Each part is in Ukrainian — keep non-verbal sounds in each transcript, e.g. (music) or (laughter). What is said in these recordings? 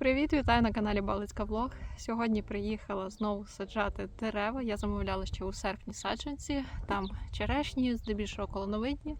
Привіт, вітаю на каналі Балицька Влог. Сьогодні приїхала знову саджати дерева. Я замовляла ще у серпні саджанці. Там черешні, здебільшого колоновидні.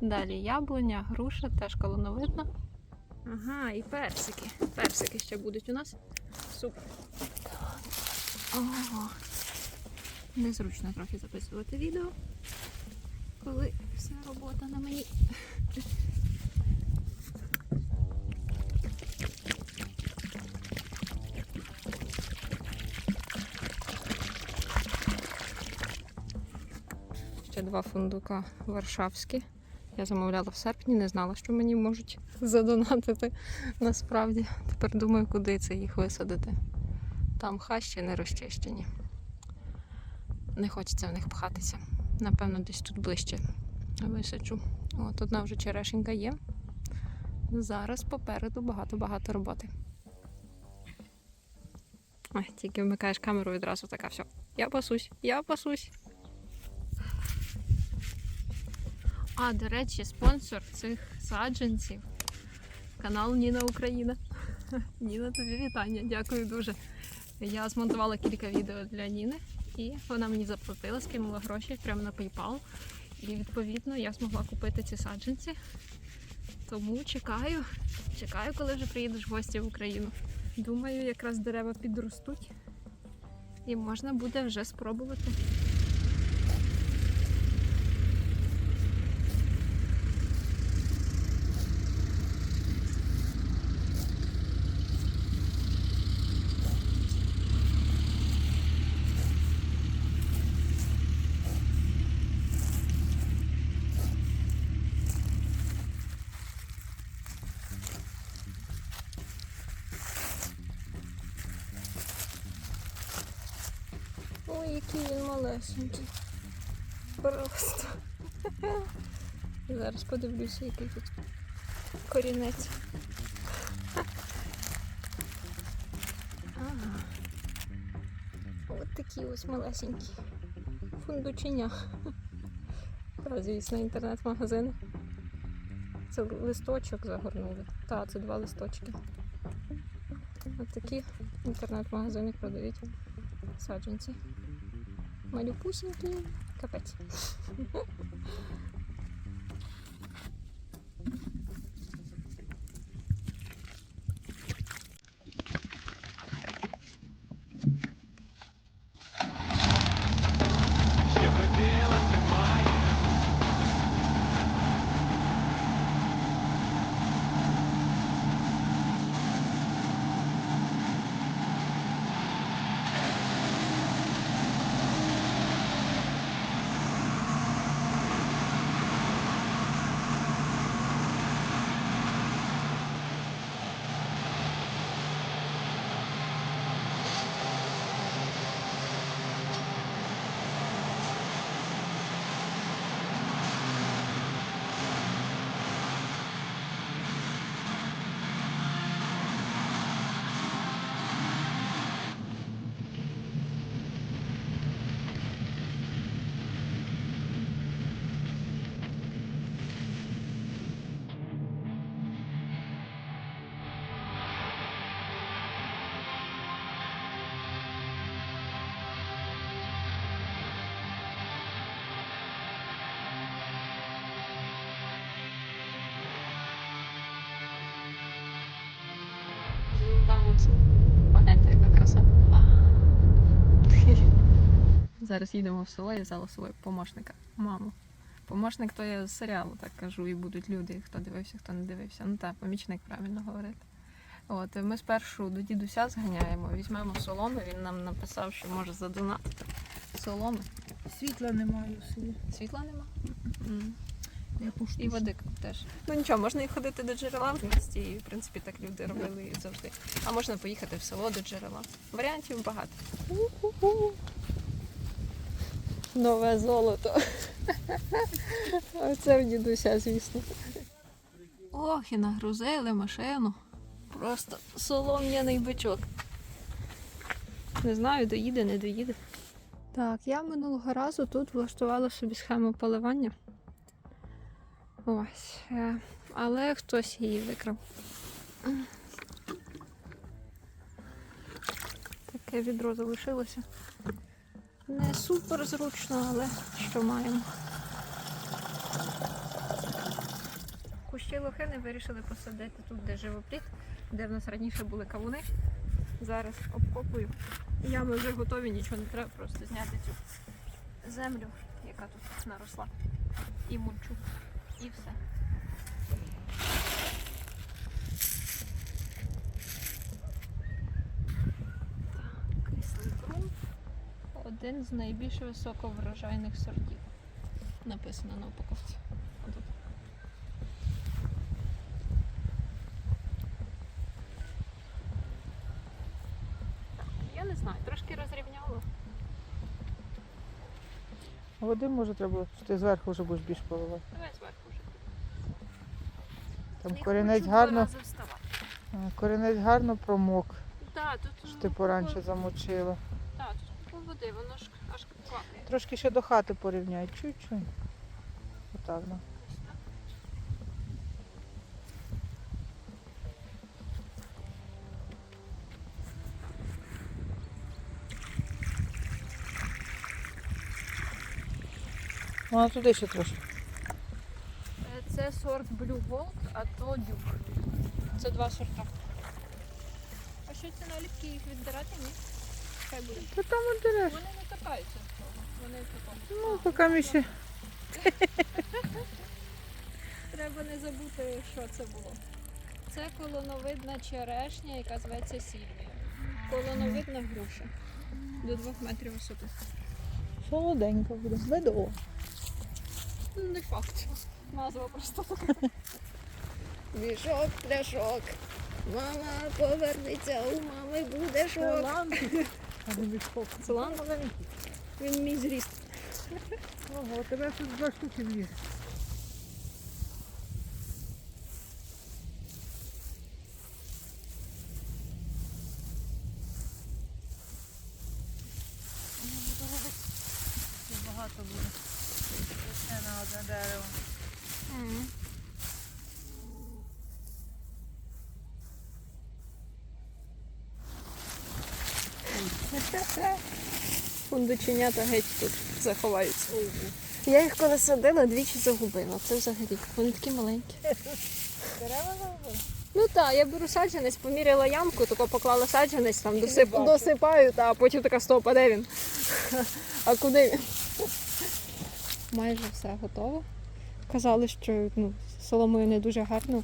Далі яблуня, груша, теж колоновидна. Ага, і персики. Персики ще будуть у нас. Супер. Ого. Незручно трохи записувати відео, коли вся робота на мені. Два фундука варшавські. Я замовляла в серпні, не знала, що мені можуть задонатити насправді. Тепер думаю, куди це їх висадити. Там хащі не розчищені. Не хочеться в них пхатися. Напевно, десь тут ближче висаджу. От одна вже черешенька є. Зараз попереду багато-багато роботи. Ой, тільки вмикаєш камеру відразу така все. Я пасусь, я пасусь. А, до речі, спонсор цих саджанців канал Ніна Україна. (laughs) Ніна, тобі вітання, дякую дуже. Я змонтувала кілька відео для Ніни, і вона мені заплатила, скинула гроші прямо на PayPal. І відповідно я змогла купити ці саджанці. Тому чекаю, чекаю, коли вже приїдеш в гості в Україну. Думаю, якраз дерева підростуть і можна буде вже спробувати. Який він малесенький. Просто. Зараз подивлюся, який тут корінець. Ага. От такі ось малесенькі. Фундучиня. Та, звісно, інтернет-магазин. Це листочок загорнули. Так, це два листочки. От такі інтернет-магазини продають саджанці. Малюпусінькі, капець. Погляньте, яка краса. (laughs) Зараз їдемо в село, я взяла свого помощника, маму. Помощник то я з серіалу так кажу, і будуть люди, хто дивився, хто не дивився. Ну так, помічник правильно говорити. От ми спершу до дідуся зганяємо, візьмемо соломи. Він нам написав, що може задонатити соломи. Світла немає у селі. Світла нема. Я пошту. І води теж. Ну нічого, можна і ходити до джерела в місті, і в принципі так люди робили і завжди. А можна поїхати в село до джерела. Варіантів багато. Нове золото. (laughs) Оце в дідуся, звісно. Ох, і нагрузили машину. Просто солом'яний бичок. Не знаю, доїде, не доїде. Так, я минулого разу тут влаштувала собі схему поливання. Ось. е, Але хтось її викрав. Таке відро залишилося. Не супер зручно, але що маємо. Кущі лохини вирішили посадити тут, де живопліт, де в нас раніше були кавуни. Зараз обкопую. Ями вже готові, нічого не треба, просто зняти цю землю, яка тут наросла. І мульчу. І все. Один з найбільш високоврожайних сортів. Написано на упаковці. Отут. Я не знаю, трошки розрівняло. Води може треба, що ти зверху вже будеш більш поливати. Давай зверху. Там Не корінець хочу гарно, два рази вставати. корінець гарно промок, Так, тут що ну, ти поранше замочила. Так, тут по води, воно ж аж квакає. Трошки ще до хати порівняй, чуть-чуть. Отак, ну. Ось так. Вона туди ще трошки. Це сорт Blue Gold, а то Duke. Це два сорта. А що ці наліпки їх віддирати? Ні? Хай буде. Та там одереш. Вони не торкаються цього. Вони тако. Ну, поки ми ще. (laughs) Треба не забути, що це було. Це колоновидна черешня, яка зветься Сільвія. Колоновидна груша. До двох метрів висоти. Солоденько буде. Медово. Не факт. Назва просто така. (laughs) Мішок, пляшок. Мама повернеться, у мами буде шок. (laughs) А не відхоп. Це лан? Він мій зріст. (laughs) Ого, тебе тут два штуки вліз. Багато буде. Одне дерево. Фундученята геть тут заховаються. Я їх коли садила, двічі загубила. Це взагалі. Вони такі маленькі. Дерева загубили? Ну так, я беру саджанець, поміряла ямку, тако поклала саджанець, там досип... досипаю, та, а потім така стоп, а де він? (laughs) А куди він? Майже все готово. Казали, що ну, соломою не дуже гарно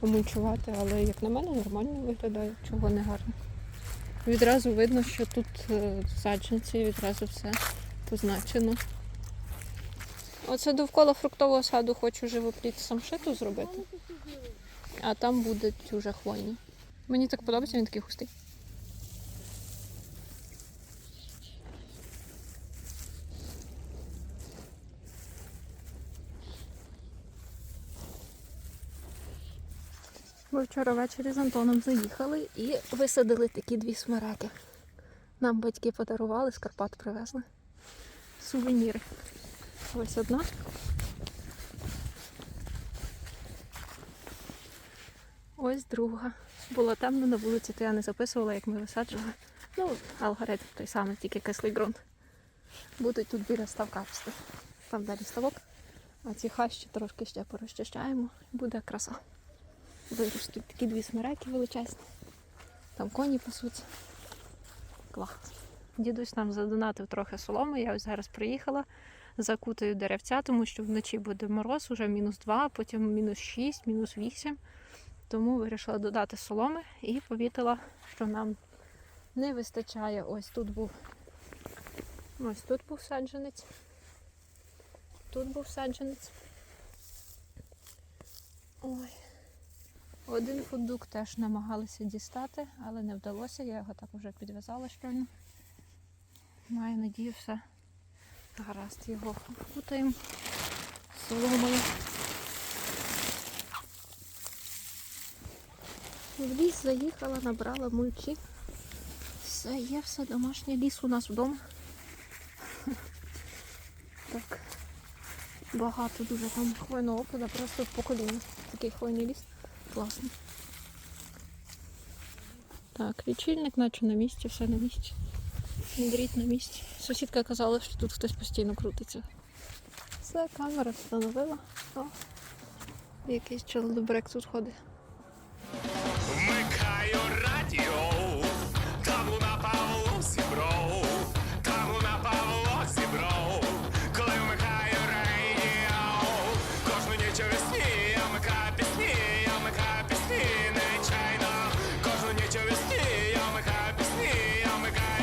помульчувати, але як на мене нормально виглядає, чого не гарно. Відразу видно, що тут е, саджанці, відразу все позначено. Оце довкола фруктового саду хочу живопліт самшиту зробити. А там будуть уже хвойні. Мені так подобається, він такий густий. Ми вчора ввечері з Антоном заїхали і висадили такі дві смереки. Нам батьки подарували, з Карпат привезли. Сувеніри. Ось одна. Ось друга. Було темно на вулиці, то я не записувала, як ми висаджували. Ну, алгоритм той самий, тільки кислий ґрунт. Будуть тут біля ставка рости. Там далі ставок. А ці хащі трошки ще порозчищаємо. Буде краса. Виростуть такі дві смереки величезні. Там коні пасуться. Клас. Дідусь нам задонатив трохи соломи. Я ось зараз приїхала, закутаю деревця, тому що вночі буде мороз, уже мінус 2, потім мінус 6, мінус 8. Тому вирішила додати соломи і помітила, що нам не вистачає. Ось тут був. Ось тут був саджанець. Тут був саджанець. Ой. Один фундук теж намагалися дістати, але не вдалося. Я його так вже підв'язала щойно. Маю надію, все гаразд його вкутаємо соломою. В ліс заїхала, набрала мульчі. Все, є все домашнє ліс у нас вдома. (laughs) Так. Багато дуже там хвойного опаду, просто по коліна. Такий хвойний ліс. Класний. Так, лічильник, наче на місці, все на місці. Дріт на місці. Сусідка казала, що тут хтось постійно крутиться. Все, камера встановила. О, якийсь чоловік тут ходить.